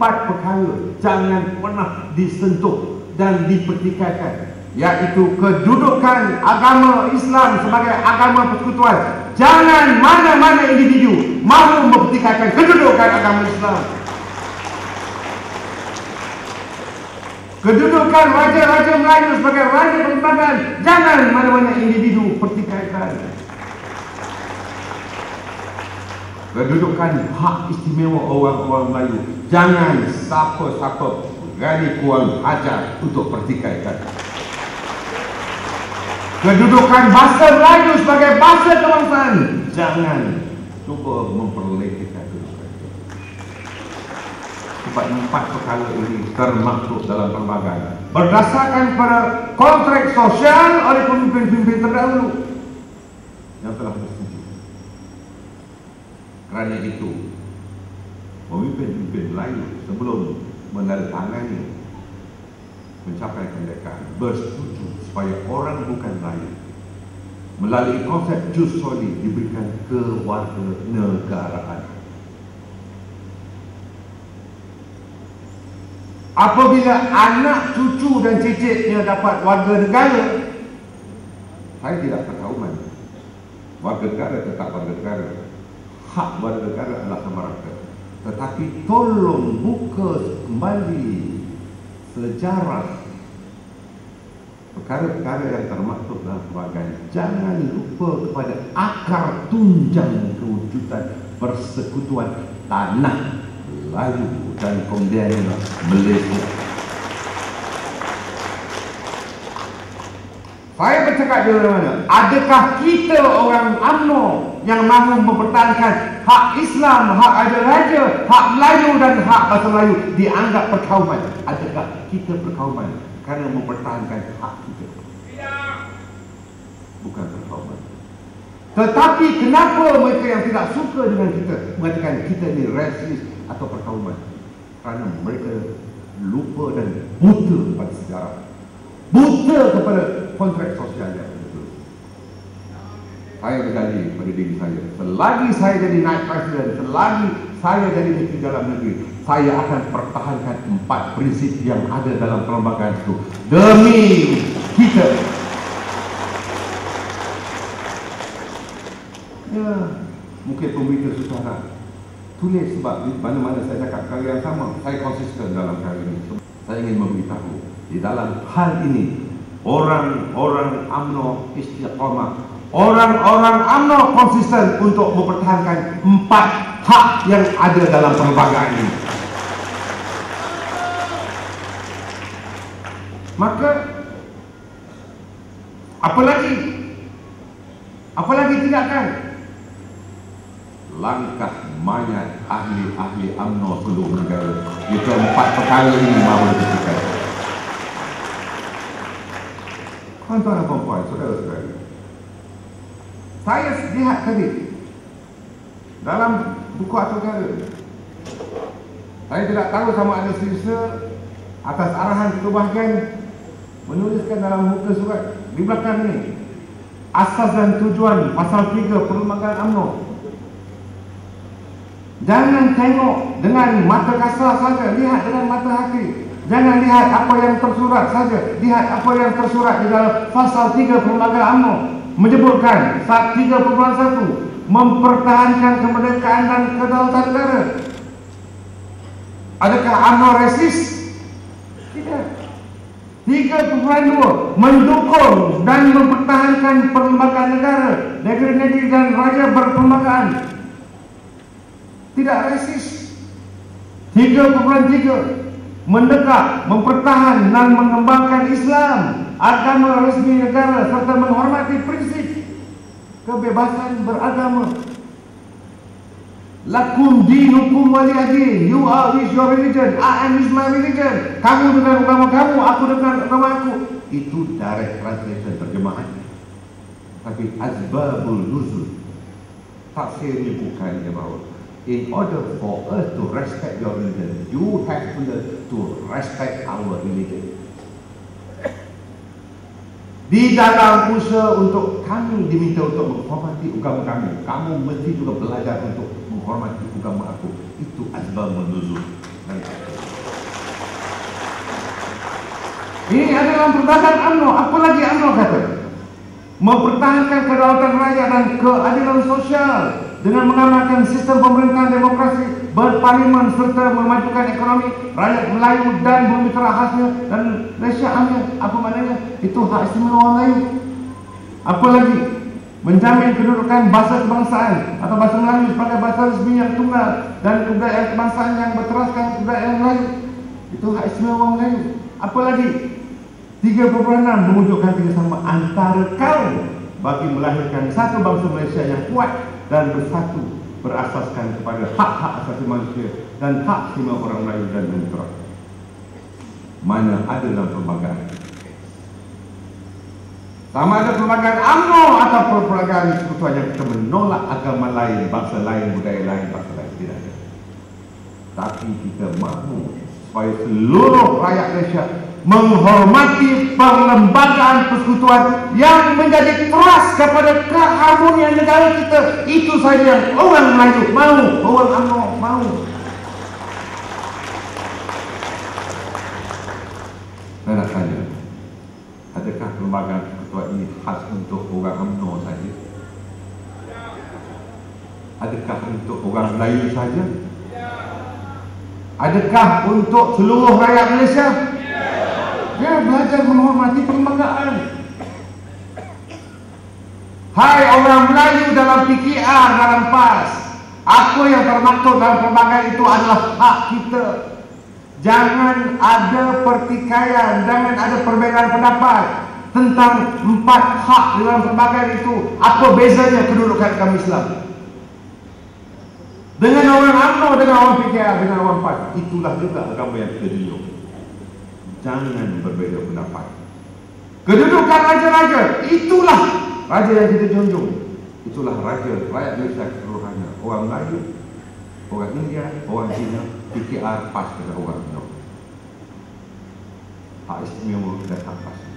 empat perkara jangan pernah disentuh dan dipertikaikan iaitu kedudukan agama Islam sebagai agama persekutuan. Jangan mana-mana individu mahu mempertikaikan kedudukan agama Islam. Kedudukan raja-raja Melayu sebagai raja perlembagaan jangan mana-mana individu pertikaikan kedudukan hak istimewa orang-orang Melayu. Jangan siapa-siapa berani kurang ajar untuk pertikaikan. Kedudukan bahasa Melayu sebagai bahasa kebangsaan. Jangan cuba memperlekehkan kedudukan itu. Sebab empat perkara ini termasuk dalam perlembagaan berdasarkan pada kontrak sosial oleh pemimpin-pemimpin terdahulu yang telah kerana itu pemimpin-pemimpin Melayu sebelum menandatangani mencapai kemerdekaan bersetuju supaya orang bukan Melayu melalui konsep jus soli diberikan kewarganegaraan. Apabila anak cucu dan cicitnya dapat warga negara, saya tidak berkauman. Warga negara tetap warga negara. Hak warga negara adalah rata. Tetapi tolong buka kembali sejarah perkara-perkara yang termaktub dalam perbagian jangan lupa kepada akar tunjang kewujudan persekutuan tanah Melayu dan kemudian Malaysia. Saya bercakap di mana adakah kita orang UMNO yang mahu mempertahankan hak Islam, hak raja-raja, hak Melayu dan hak bahasa Melayu dianggap perkauman adakah kita perkauman kerana mempertahankan hak kita. Tidak. Bukan perkauman. Tetapi kenapa mereka yang tidak suka dengan kita mengatakan kita ini rasis atau perkauman? Kerana mereka lupa dan buta pada sejarah. Buta kepada kontrak sosial yang betul. Saya berjanji pada diri saya, selagi saya jadi naik presiden, selagi saya jadi menteri dalam negeri, saya akan pertahankan empat prinsip yang ada dalam perlembagaan itu demi kita. Ya, mungkin pemberita susah nak tulis sebab di mana-mana saya cakap perkara yang sama, saya konsisten dalam perkara ini. Saya ingin memberitahu di dalam hal ini orang-orang UMNO istiqamah orang-orang UMNO konsisten untuk mempertahankan empat hak yang ada dalam perlembagaan ini. Maka apa lagi? Apa lagi tindakan? Langkah mayat ahli-ahli UMNO seluruh negara. Itu empat perkara ini mahu diberikan. Tuan-tuan dan puan saudara-saudara. Saya lihat tadi dalam buku atau negara. Saya tidak tahu sama ada sisa atas arahan ketua bahagian menuliskan dalam muka surat di belakang ini asas dan tujuan pasal 3 perlembagaan UMNO. Jangan tengok dengan mata kasar saja lihat dengan mata hati. Jangan lihat apa yang tersurat saja lihat apa yang tersurat di dalam pasal 3 perlembagaan UMNO menyebutkan saat 3.1 mempertahankan kemerdekaan dan kedaulatan negara. Adakah UMNO resis? tidak. 3.2 mendukung dan mempertahankan perlembagaan negara negeri-negeri dan raja berperlembagaan. Tidak resis. 3.3 mendekat, mempertahan dan mengembangkan Islam agama resmi negara serta kebebasan beragama. Lakum dinukum waliyadin You are with your religion. I am with my religion. Kamu dengan agama kamu Aku dengan agama aku. Itu direct translation terjemahan. Tapi azbabul nuzul. Tafsirnya bukan dia bahawa In order for us to respect your religion You have to to respect our religion di dalam usaha untuk kami diminta untuk menghormati agama kami kamu mesti juga belajar untuk menghormati agama aku. Itu adalah menuzul. Ini adalah perbuatan UMNO apalagi UMNO kata? Mempertahankan kedaulatan rakyat dan keadilan sosial dengan mengamalkan sistem pemerintahan demokrasi berparlimen serta memajukan ekonomi rakyat Melayu dan bumi terahasnya dan Malaysia ambil apa maknanya? Itu hak istimewa orang Melayu apa lagi? Menjamin kedudukan bahasa kebangsaan atau bahasa Melayu sebagai bahasa resmi yang tunggal dan kebudayaan kebangsaan yang berteraskan kebudayaan Melayu itu hak istimewa orang Melayu apa lagi? tiga perbuanan mewujudkan kerjasama antara kaum bagi melahirkan satu bangsa Malaysia yang kuat dan bersatu berasaskan kepada hak-hak asasi manusia dan hak semua orang Melayu dan Mitra. Mana ada dalam perlembagaan. Sama ada perlembagaan UMNO atau perlembagaan sekutuan yang kita menolak agama lain, bangsa lain, budaya lain, bangsa lain. Tidak ada. Tapi kita mahu supaya seluruh rakyat Malaysia menghormati perlembagaan persekutuan yang menjadi keras kepada keharmonian negara kita. Itu saja. Yang orang Melayu mau orang UMNO mau. Saya nak tanya adakah perlembagaan persekutuan ini khas untuk orang UMNO saja? Adakah untuk orang Melayu saja? Adakah untuk seluruh rakyat Malaysia dia belajar menghormati perlembagaan. Hai orang Melayu dalam PKR dalam PAS. Apa yang termaktub dalam perlembagaan itu adalah hak kita. Jangan ada pertikaian, jangan ada perbezaan pendapat tentang empat hak dalam perlembagaan itu. Apa bezanya kedudukan kami Islam? Dengan orang UMNO, dengan orang PKR, dengan orang PAS. Itulah juga agama yang kita junjung jangan berbeza pendapat. Kedudukan raja-raja, itulah raja yang kita junjung. Itulah raja rakyat Malaysia keseluruhannya. Orang Melayu, orang India, orang Cina, PKR pas kepada orang Melayu. Hak istimewa dan hak pas.